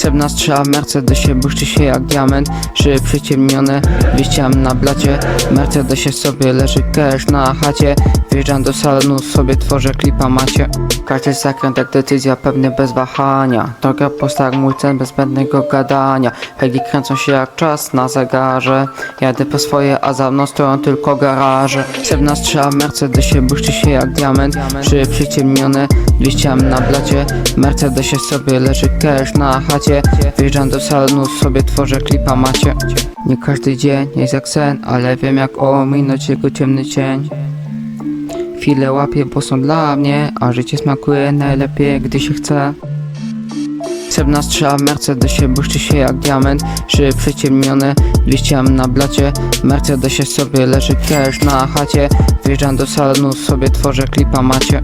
Sebna strzela Mercedesie, błyszczy się jak diament. Szyby przyciemnione, wyściam na blacie. Mercedesie sobie leży cash na chacie Wjeżdżam do salonu, sobie tworzę klipa macie Każdy zakręt jak decyzja, pewnie bez wahania. Droga posta jak mój cen, bez zbędnego gadania. Heli kręcą się jak czas na zegarze. Jadę po swoje, a za mną stoją tylko garaże. Sebna strzela Mercedesie, błyszczy się jak diament. Szyby przyciemnione, wyściam na blacie. Mercedesie sobie leży cash na chacie. Wjeżdżam do salonu, sobie tworzę klipa macie. Nie każdy dzień jest jak sen, ale wiem jak ominąć jego ciemny cień Chwile łapię, bo są dla mnie, a życie smakuje najlepiej, gdy się chce. Sebna strzela Mercedesie, błyszczy się jak diament. Szyby przyciemnione, wyściam na blacie. Mercedesie sobie leży cash na chacie. Wjeżdżam do salonu, sobie tworzę klipa macie